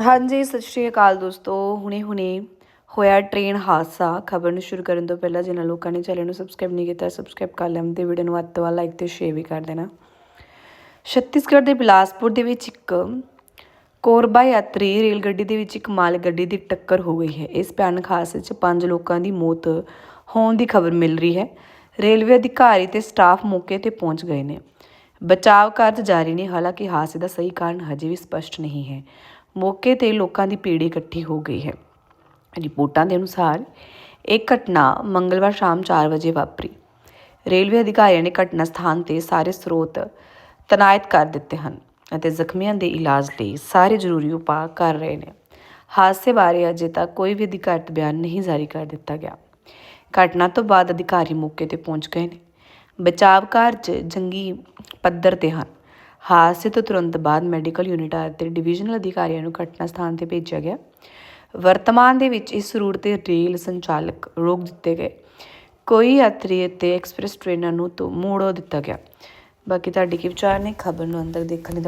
ਹਾਂਜੀ, ਸਤਿ ਸ਼੍ਰੀ ਅਕਾਲ ਦੋਸਤੋ। ਹੁਣੇ ਹੁਣੇ ਹੋਇਆ ਟ੍ਰੇਨ ਹਾਦਸਾ। ਖਬਰ ਨੂੰ ਸ਼ੁਰੂ ਕਰਨ ਤੋਂ ਪਹਿਲਾਂ ਜਿਨ੍ਹਾਂ ਲੋਕਾਂ ਨੇ ਚੈਨਲ ਨੂੰ ਸਬਸਕ੍ਰਾਈਬ ਨਹੀਂ ਕੀਤਾ ਸਬਸਕ੍ਰਾਈਬ ਕਰ ਲੈਣ ਤੇ ਵੀਡੀਓ ਨੂੰ ਵੱਧ ਤੋਂ ਵੱਧ ਲਾਈਕ ਤੇ ਸ਼ੇਅਰ ਵੀ ਕਰ ਦੇਣਾ। ਛੱਤੀਸਗੜ੍ਹ ਦੇ ਬਿਲਾਸਪੁਰ ਦੇ ਵਿੱਚ ਇੱਕ ਕੋਰਬਾ ਯਾਤਰੀ ਰੇਲ ਗੱਡੀ ਦੇ ਵਿੱਚ ਇੱਕ ਮਾਲ ਗੱਡੀ ਦੀ ਟੱਕਰ ਹੋ ਗਈ ਹੈ। ਇਸ ਭਿਆਨਕ ਹਾਦਸੇ 'ਚ ਪੰਜ ਲੋਕਾਂ ਦੀ ਮੌਤ ਹੋਣ ਦੀ ਖਬਰ ਮਿਲ ਰਹੀ ਹੈ। ਰੇਲਵੇ ਅਧਿਕਾਰੀ ਤੇ ਸਟਾਫ ਮੌਕੇ ਤੇ ਪਹੁੰਚ ਗਏ ਨੇ। ਬਚਾਅ ਕਾਰਜ ਜਾਰੀ ਨੇ। ਹਾਲਾਂਕਿ ਹਾਦਸੇ ਦਾ ਸਹੀ ਕਾਰਨ ਹਜੇ ਵੀ ਸਪਸ਼ਟ ਨਹੀਂ ਹੈ। ਮੌਕੇ ਤੇ ਲੋਕਾਂ ਦੀ ਭੀੜ ਇਕੱਠੀ ਹੋ ਗਈ ਹੈ। ਰਿਪੋਰਟਾਂ ਦੇ ਅਨੁਸਾਰ ਇਹ ਘਟਨਾ ਮੰਗਲਵਾਰ ਸ਼ਾਮ 4 ਵਜੇ ਵਾਪਰੀ। ਰੇਲਵੇ ਅਧਿਕਾਰੀਆਂ ਨੇ ਘਟਨਾ ਸਥਾਨ ਤੇ ਸਾਰੇ ਸਰੋਤ ਤਨਾਇਤ ਕਰ ਦਿੱਤੇ ਹਨ ਅਤੇ ਜ਼ਖਮੀਆਂ ਦੇ ਇਲਾਜ ਲਈ ਸਾਰੇ ਜ਼ਰੂਰੀ ਉਪਾਅ ਕਰ ਰਹੇ ਨੇ। ਹਾਦਸੇ ਬਾਰੇ ਅਜੇ ਤੱਕ ਕੋਈ ਵੀ ਅਧਿਕਾਰਤ ਬਿਆਨ ਨਹੀਂ ਜਾਰੀ ਕਰ ਦਿੱਤਾ ਗਿਆ। ਘਟਨਾ ਤੋਂ ਬਾਅਦ ਅਧਿਕਾਰੀ ਮੌਕੇ ਤੇ ਪਹੁੰਚ ਗਏ ਨੇ। ਬਚਾਵ ਕਾਰਜ ਜੰਗੀ ਪੱਧਰ ਤੇ ਹਨ। ਹਾਦਸੇ ਤੋਂ ਤੁਰੰਤ ਬਾਅਦ ਮੈਡੀਕਲ ਯੂਨਿਟਾਂ ਅਤੇ ਡਿਵੀਜ਼ਨਲ ਅਧਿਕਾਰੀਆਂ ਨੂੰ ਘਟਨਾ ਸਥਾਨ ਤੇ ਭੇਜਿਆ ਗਿਆ। ਵਰਤਮਾਨ ਦੇ ਵਿੱਚ ਇਸ ਰੂਟ ਤੇ ਰੇਲ ਸੰਚਾਲਕ ਰੋਕ ਦਿੱਤੇ ਗਏ। ਕੋਈ ਯਾਤਰੀ ਅਤੇ ਐਕਸਪ੍ਰੈਸ ਟ੍ਰੇਨਾਂ ਨੂੰ ਤੋਂ ਮੋੜੋ ਦਿੱਤਾ ਗਿਆ। ਬਾਕੀ ਤੁਹਾਡੇ ਕੀ ਵਿਚਾਰ ਨੇ? ਖਬਰ ਨੂੰ ਅੰਦਰ ਦੇਖਣ ਲਈ ਤੁਹਾਡਾ